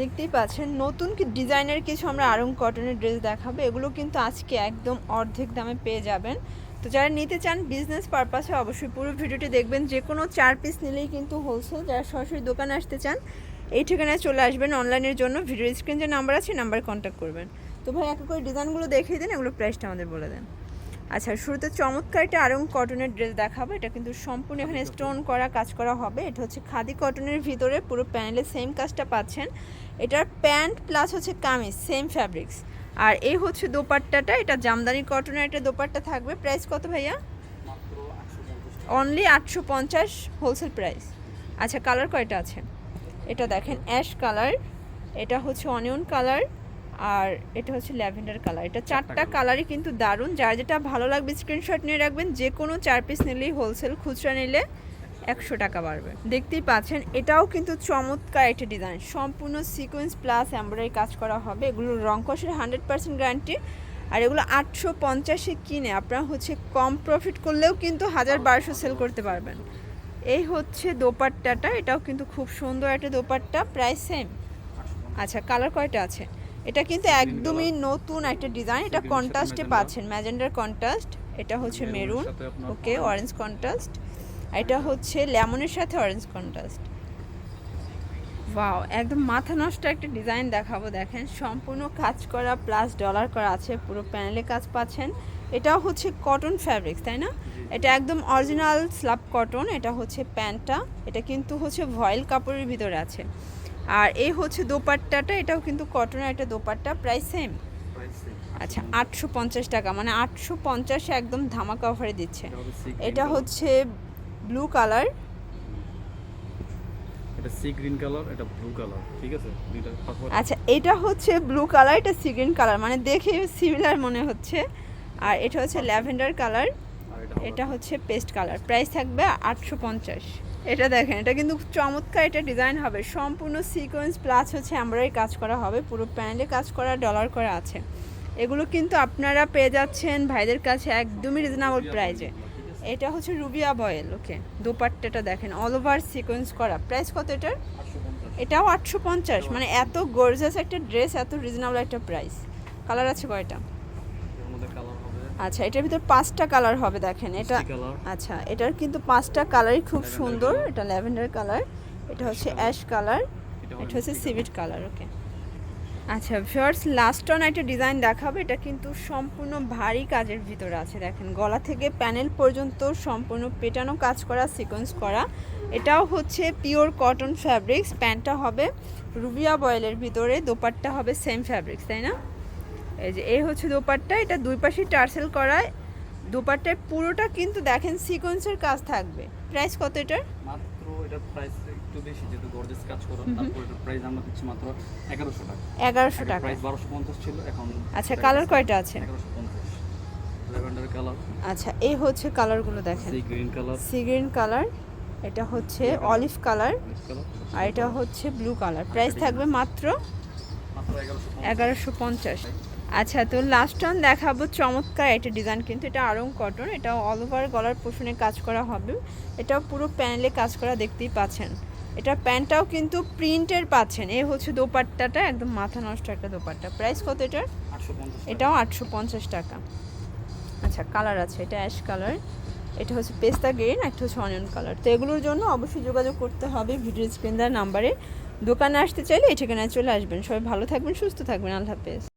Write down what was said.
দেখতেই পাচ্ছেন, নতুন ডিজাইনের কিছু আমরা আরং কটনের ড্রেস দেখাবো, এগুলো কিন্তু আজকে একদম অর্ধেক দামে পেয়ে যাবেন। তো যারা নিতে চান বিজনেস পারপাসে অবশ্যই পুরো ভিডিওটি দেখবেন যে কোনো চার পিস নিলেই কিন্তু হোলসেল যারা সরাসরি দোকানে আসতে চান, এই ঠিকানায় চলে আসবেন অনলাইনের জন্য ভিডিও স্ক্রিন যে নাম্বার আছে নাম্বারে কন্ট্যাক্ট করবেন। তো ভাই একটা করে ডিজাইনগুলো দেখিয়ে দিন এগুলো প্রাইসটা আমাদের বলে দেন। আচ্ছা শুরুতে চমৎকার একটা আরং কটনের ড্রেস দেখাবো। এটা কিন্তু সম্পূর্ণ এখানে স্টোন করা কাজ করা হবে। এটা হচ্ছে খাদি কটনের ভিতরে পুরো প্যানেলে সেম কাজটা পাচ্ছেন। এটার প্যান্ট প্লাস হচ্ছে কামিজ সেম ফ্যাব্রিক্স আর এই হচ্ছে দোপাট্টাটা এটা জামদানি কটনের একটা দোপাট্টা থাকবে। প্রাইস কত ভাইয়া? অনলি আটশো পঞ্চাশ হোলসেল প্রাইস আচ্ছা কালার কয়টা আছে? এটা দেখেন অ্যাশ কালার এটা হচ্ছে অনিয়ন কালার আর এটা হচ্ছে ল্যাভেন্ডার কালার। এটা চারটা কালারই কিন্তু দারুণ। যার যেটা ভালো লাগবে স্ক্রিনশট নিয়ে রাখবেন যে কোনো চার পিস নিলেই হোলসেল খুচরা নিলে একশো টাকা বাড়বে। দেখতেই পাচ্ছেন এটাও কিন্তু চমৎকার একটা ডিজাইন সম্পূর্ণ সিকোয়েন্স প্লাস এমব্রয়ডারি কাজ করা হবে। এগুলো রং কষের হান্ড্রেড পার্সেন্ট গ্যারান্টি আর এগুলো আটশো পঞ্চাশে কিনে আপনারা হচ্ছে কম প্রফিট করলেও কিন্তু হাজার বারোশো সেল করতে পারবেন। এই হচ্ছে দোপাট্টাটা। এটাও কিন্তু খুব সুন্দর একটা দোপাট্টা। প্রায় সেম আচ্ছা কালার কয়টা আছে? এটা কিন্তু একদমই নতুন একটা ডিজাইন এটা কন্ট্রাস্টে পাচ্ছেন। ম্যাজেন্ডার কন্ট্রাস্ট এটা হচ্ছে মেরুন ওকে অরেঞ্জ কন্ট্রাস্ট এটা হচ্ছে লেমনের সাথে অরেঞ্জ কন্ট্রাস্ট ওয়াও একদম মাথা নষ্ট একটা ডিজাইন দেখাবো দেখেন। সম্পূর্ণ কাজ করা প্লাস ডলার করা আছে পুরো প্যানেলে কাজ পাচ্ছেন। এটাও হচ্ছে কটন ফ্যাব্রিক্স তাই না? এটা একদম অরিজিনাল স্লাব কটন এটা হচ্ছে প্যান্টটা। এটা কিন্তু হচ্ছে ভয়েল কাপড়ের ভিতরে আছে। আর এই হচ্ছে দোপাট্টাটা এটাও কিন্তু কটনের একটা দোপাট্টা প্রায় সেম আচ্ছা আটশো পঞ্চাশ টাকা মানে আটশো পঞ্চাশে একদম ধামাকা অফারে দিচ্ছে। এটা হচ্ছে ব্লু কালার এটা সি গ্রিন কালার এটা ব্লু কালার ঠিক আছে? দুইটা আচ্ছা এটা হচ্ছে ব্লু কালার এটা সিগ্রিন কালার মানে দেখে সিমিলার মনে হচ্ছে। আর এটা হচ্ছে ল্যাভেন্ডার কালার এটা হচ্ছে পেস্ট কালার প্রাইস থাকবে আটশো পঞ্চাশ। এটা দেখেন, এটা কিন্তু চমৎকার এটা ডিজাইন হবে। সম্পূর্ণ সিকোয়েন্স প্লাস হচ্ছে এমব্রয়ডারি কাজ করা হবে, পুরো প্যান্ডে কাজ করা ডলার করা আছে। এগুলো কিন্তু আপনারা পেয়ে যাচ্ছেন ভাইদের কাছে একদমই রিজনেবল প্রাইজে এটা হচ্ছে রুবিয়া বয়েল ওকে দোপাট্টাটা দেখেন অল ওভার সিকোয়েন্স করা। প্রাইস কত এটার? এটাও আটশো পঞ্চাশ। মানে এত গর্জাস একটা ড্রেস এত রিজনেবল একটা প্রাইস কালার আছে কয়টা? আচ্ছা এটার ভিতর পাঁচটা কালার হবে দেখেন এটা আচ্ছা এটার কিন্তু পাঁচটা কালারই খুব সুন্দর এটা ল্যাভেন্ডার কালার এটা হচ্ছে অ্যাশ কালার এটা হচ্ছে সিভিট কালার ওকে আচ্ছা ভিউয়ার্স লাস্ট অন একটা ডিজাইন দেখাবো এটা কিন্তু সম্পূর্ণ ভারী কাজের ভিতরে আছে দেখেন গলা থেকে প্যানেল পর্যন্ত সম্পূর্ণ পেটানো কাজ করা সিকোয়েন্স করা। এটাও হচ্ছে পিওর কটন ফ্যাব্রিক্স প্যান্টটা হবে রুবিয়া বয়েলের ভিতরে দোপাট্টা হবে সেম ফ্যাব্রিক্স তাই না? এই যে এই হচ্ছে দোপাট্টা এটা দুই পাশে টার্সেল করায়। দোপাট্টার পুরোটা কিন্তু দেখেন সিকোয়েন্সের কাজ থাকবে। প্রাইস কত এটার? মাত্র এটার প্রাইস একটু বেশি যেহেতু গর্জেস কাজ করা তারপর এটার প্রাইস আমরা দিচ্ছি মাত্র এগারোশো টাকা। এগারোশো টাকা। প্রাইস বারোশো পঞ্চাশ ছিল এখন আচ্ছা কালার কয়টা আছে? এগারোশো পঞ্চাশ। ল্যাভেন্ডার কালার আচ্ছা এই হচ্ছে কালারগুলো দেখেন। Sea green colour sea green colour এটা হচ্ছে অলিভ কালার আর এটা হচ্ছে ব্লু কালার প্রাইস থাকবে মাত্র মাত্র এগারোশো এগারোশো পঞ্চাশ। আচ্ছা তো লাস্ট অন দেখাবো। চমৎকার একটা ডিজাইন কিন্তু এটা আরং কটন এটা অল ওভার গলার পোষণে কাজ করা হবে। এটাও পুরো প্যানেলে কাজ করা দেখতেই পাচ্ছেন। এটা প্যান্টটাও কিন্তু প্রিন্টের পাচ্ছেন। এ হচ্ছে দোপাট্টাটা একদম মাথা নষ্ট একটা দোপাট্টা। প্রাইস কত এটার? এটাও আটশো পঞ্চাশ টাকা। আচ্ছা কালার আছে। এটা অ্যাশ কালার এটা হচ্ছে পেস্তা গ্রিন একটা হচ্ছে অনিয়ন কালার তো এগুলোর জন্য অবশ্যই যোগাযোগ করতে হবে ভিডিও স্ক্রিন দেওয়ার নাম্বারে দোকানে আসতে চাইলে এই ঠিকানায় চলে আসবেন। সবাই ভালো থাকবেন সুস্থ থাকবেন। আল্লাহ হাফেজ।